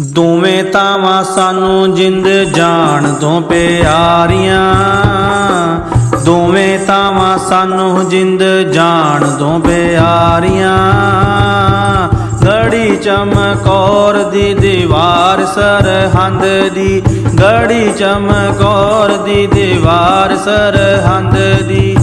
ਦੋਵੇਂ ਤਾਵਾਂ ਸਾਨੂੰ ਜਿੰਦ ਜਾਣ ਤੋਂ ਪਿਆਰੀਆਂ। ਦੋਵੇਂ ਤਾਵਾਂ ਸਾਨੂੰ ਜਿੰਦ ਜਾਣ ਤੋਂ ਪਿਆਰੀਆਂ। ਗੜੀ ਚਮਕੌਰ ਦੀ ਦੀਵਾਰ ਸਰਹੰਦ ਦੀ, ਗੜੀ ਚਮਕੌਰ ਦੀ ਦੀਵਾਰ ਸਰਹੰਦ ਦੀ।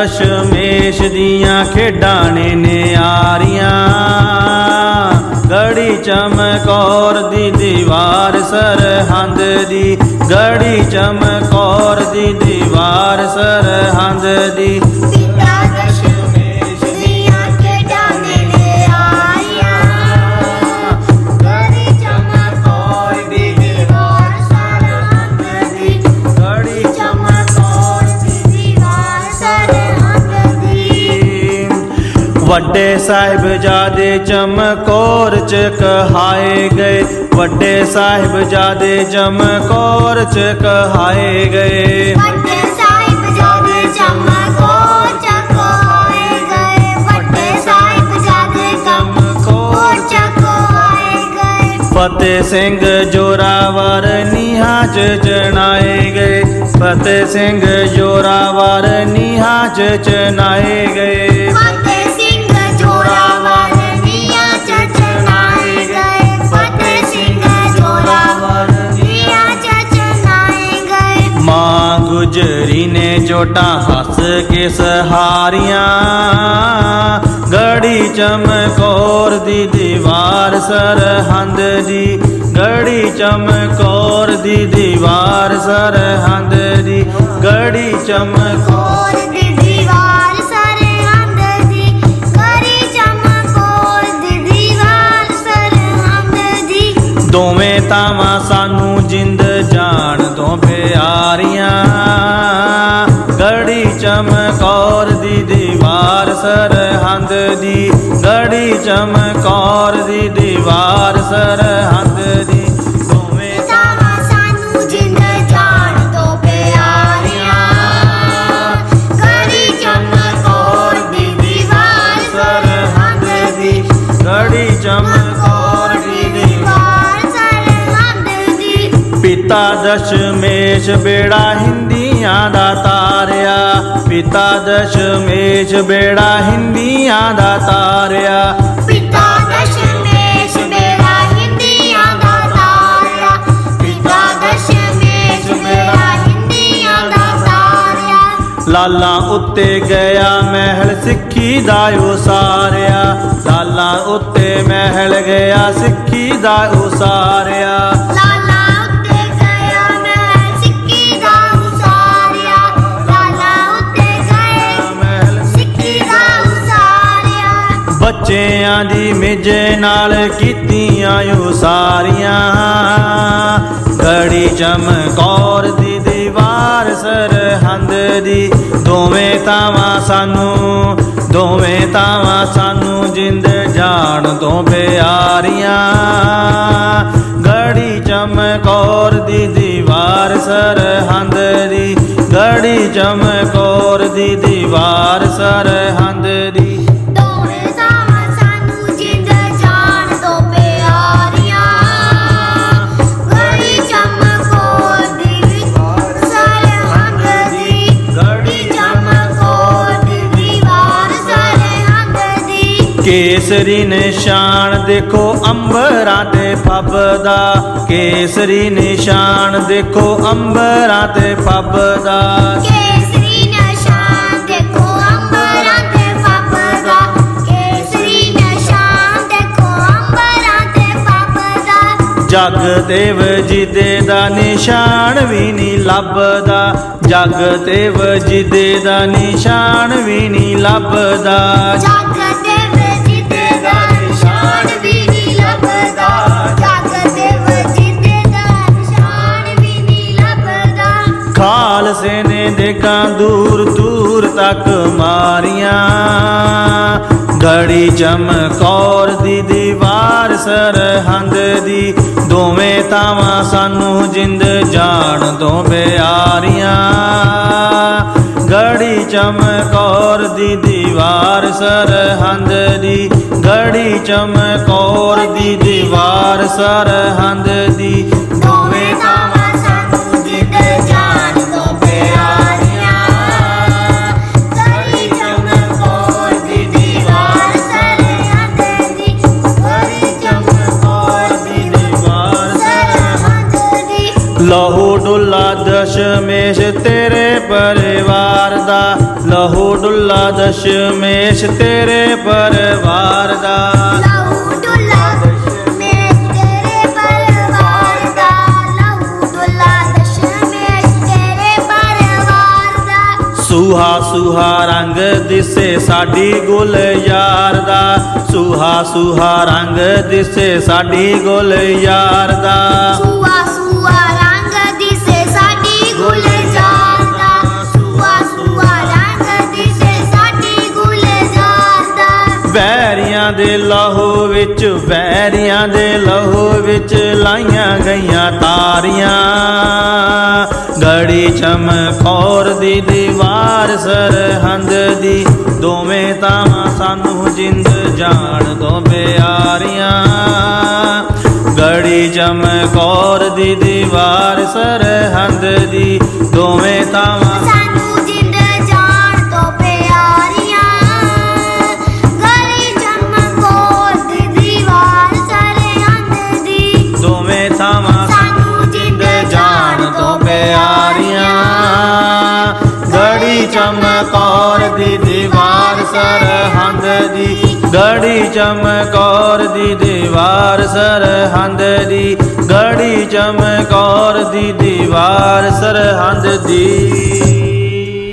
ਦਸ਼ਮੇਸ਼ ਦੀਆਂ ਖੇਡਾਂ ਨੇ ਨਿਆਰੀਆਂ। ਗੜੀ ਚਮਕੌਰ ਦੀ ਦੀਵਾਰ ਸਰਹੰਦ ਦੀ। ਗੜੀ ਚਮਕੌਰ ਦੀ ਦੀਵਾਰ ਸਰਹੰਦ ਦੀ। ਵੱਡੇ ਸਾਹਿਬਜ਼ਾਦੇ ਚਮਕੌਰ ਚ ਕਹਾਏ ਗਏ। ਵੱਡੇ ਸਾਹਿਬਜ਼ਾਦੇ ਚਮਕੌਰ ਚ ਕਹਾਏ ਗਏ। ਵੱਡੇ ਸਾਹਿਬਜ਼ਾਦੇ ਚਮਕੌਰ ਚੱਕ ਹੋਏ ਗਏ। ਵੱਡੇ ਸਾਹਿਬਜ਼ਾਦੇ ਚਮਕੌਰ ਚੱਕ ਹੋਏ ਗਏ। ਫਤਿਹ ਸਿੰਘ ਜੋਰਾਵਰ ਨੀਹਾਂ ਚ ਚਣਾਏ ਗਏ। ਫਤਿਹ ਸਿੰਘ ਜੋਰਾਵਰ ਨੀਹਾਂ ਚ ਚਣਾਏ ਗਏ। ਗੁਜਰੀ ਹੱਸ ਕੇ ਸਹਾਰੀਆਂ। ਗੜੀ ਚਮਕੌਰ ਦੀ ਦੀਵਾਰ ਸਰਹੰਦ ਦੀ। ਗੜੀ ਚਮਕੌਰ ਦੀ ਦੀਵਾਰ ਸਰਹੰਦ ਦੀ। ਗੜੀ ਚਮਕੌਰ ਦੀ ਦੀਵਾਰ ਸਰਹੰਦ ਦੀ। ਕਰੀ ਚਮਕੌਰ ਦੀ ਦੀਵਾਰ ਸਰਹੰਦ ਦੀ। ਦੋਵੇਂ ਤਾਵਾਂ ਦੀਵਾਰ ਸਰਹੰਦ ਦੀ ਗੜੀ ਚਮਕੌਰ ਦੀ ਦੀਵਾਰ ਸਰਹੰਦ ਦੀ। ਦੋਵੇਂ ਤਾਵਾ ਸਾਨੂੰ ਜਿੰਦ ਜਾਣ ਤੋਂ ਪਿਆਰੀਆਂ। ਕਰੀ ਚਮਕੌਰ ਦੀ ਦੀਵਾਰ ਸਰਹੰਦ ਦੀ ਗੜੀ ਚਮਕੌਰ ਦੀ ਦੀਵਾਰ ਦੀਵਾਰ ਸਰਹੰਦ ਦੀ। ਪਿਤਾ ਦਸ਼ਮੇਸ਼ ਬੇੜਾ ਹਿੰਦੀਆਂ ਦਾ ਤਾਰਿਆ। ਪਿਤਾ ਦਸ਼ਮੇਸ਼ ਬੇੜਾ ਹਿੰਦੀਆਂ ਦਾ ਤਾਰਿਆ। ਪਿਤਾ ਦਸ਼ਮੇਸ਼ ਮੇਰਾ ਹਿੰਦੀਆਂ ਦਾ ਤਾਰਿਆ। ਪਿਤਾ ਦਸ਼ਮੇਸ਼ ਮੇਰਾ ਹਿੰਦੀਆਂ ਦਾ ਤਾਰਿਆ। ਲਾਲਾਂ ਉੱਤੇ ਗਿਆ ਮਹਿਲ ਸਿੱਖੀ ਦਾ ਉਸਾਰਿਆ। ਲਾਲਾਂ ਉੱਤੇ ਮਹਿਲ ਗਿਆ ਸਿੱਖੀ ਦਾ ਉਸਾਰਿਆ। ਬੱਚਿਆਂ ਦੀ ਮਿਜੇ ਨਾਲ ਕੀਤੀਆਂ ਸਾਰੀਆਂ। ਗੜੀ ਚਮਕੌਰ ਦੀ ਦੀਵਾਰ ਸਰਹੰਦ ਦੀ। ਦੋਵੇਂ ਤਾਵਾਂ ਸਾਨੂੰ, ਦੋਵੇਂ ਤਾਵਾਂ ਸਾਨੂੰ ਜਿੰਦ ਜਾਣ ਤੋਂ ਪਿਆਰੀਆਂ। ਗੜੀ ਚਮਕੌਰ ਦੀ ਦੀਵਾਰ ਸਰਹੰਦ ਦੀ। ਗੜੀ ਚਮਕੌਰ ਦੀ ਦੀਵਾਰ ਸਰਹੰਦ ਕੇਸਰੀ ਨਿਸ਼ਾਨ ਦੇਖੋ ਅੰਬਰਾਂ ਤੇ ਫੱਬਦਾ ਕੇਸਰੀ ਨਿਸ਼ਾਨ ਦੇਖੋ ਅੰਬਰਾਂ ਤੇ ਫੱਬਦਾ ਕੇਸਰੀ ਨਿਸ਼ਾਨ ਦੇਖੋ ਅੰਬਰਾਂ ਤੇ ਫੱਬਦਾ ਕੇਸਰੀ ਨਿਸ਼ਾਨ ਦੇਖੋ ਅੰਬਰਾਂ ਤੇ ਫੱਬਦਾ ਜਗ ਤੇ ਵਜੀਦੇ ਦਾ ਨਿਸ਼ਾਨ ਵੀ ਨਹੀਂ ਲੱਭਦਾ। ਜਗ ਤੇ ਵਜੀਦੇ ਦਾ ਨਿਸ਼ਾਨ ਵੀ ਨਹੀਂ ਲੱਭਦਾ। ਜੱਗ ਦੂਰ ਦੂਰ ਤੱਕ ਮਾਰੀਆਂ। ਗੜੀ ਚਮਕੌਰ ਦੀ ਦੀਵਾਰ ਸਰਹੰਦ ਦੀ, ਦੋਵੇਂ ਤਾਵਾਂ ਸਾਨੂੰ ਜਿੰਦ ਜਾਣ ਤੋਂ ਪਿਆਰੀਆਂ। ਗੜੀ ਚਮਕੌਰ ਦੀ ਦੀਵਾਰ ਸਰਹੰਦ ਦੀ, ਗੜੀ ਚਮਕੌਰ ਦੀ ਦੀਵਾਰ ਸਰਹੰਦ ਦੀ ਡੁੱਲਾ ਦਸ਼ਮੇਸ਼ ਤੇਰੇ ਪਰਿਵਾਰ ਦਾ। ਲਹੂ ਡੁੱਲਾ ਦਸ਼ਮੇਸ਼ ਤੇਰੇ ਪਰਿਵਾਰ ਦਾ। ਸੁਹਾ ਸੁਹਾ ਰੰਗ ਦਿਸੇ ਸਾਡੀ ਗੁਲ ਯਾਰ ਦਾ। ਸੁਹਾ ਸੁਹਾ ਰੰਗ ਦਿਸੇ ਸਾਡੀ ਗੁਲ ਯਾਰ ਦਾ ਲਹੂ ਵਿੱਚ ਵੈਰੀਆਂ ਦੇ ਲਹੂ ਵਿੱਚ ਲਾਈਆਂ ਗਈਆਂ ਤਾਰੀਆਂ। ਗੜੀ ਚਮਕੌਰ ਦੀ ਦੀਵਾਰ ਸਰਹੰਦ ਦੀ, ਦੋਵੇਂ ਤਾਵਾਂ ਸਾਨੂੰ ਜਿੰਦ ਜਾਣ ਤੋਂ ਪਿਆਰੀਆਂ। ਗੜੀ ਚਮਕੌਰ ਦੀ ਦੀਵਾਰ ਸਰਹੰਦ ਦੀ, ਦੋਵੇਂ ਤਾਵਾਂ ਸਰਹੰਦ ਦੀ ਗੜੀ ਚਮਕੌਰ ਦੀ ਦੀਵਾਰ ਸਰਹੰਦ ਦੀ ਗੜੀ ਚਮਕੌਰ ਦੀ ਦੀਵਾਰ ਸਰਹੰਦ ਦੀ।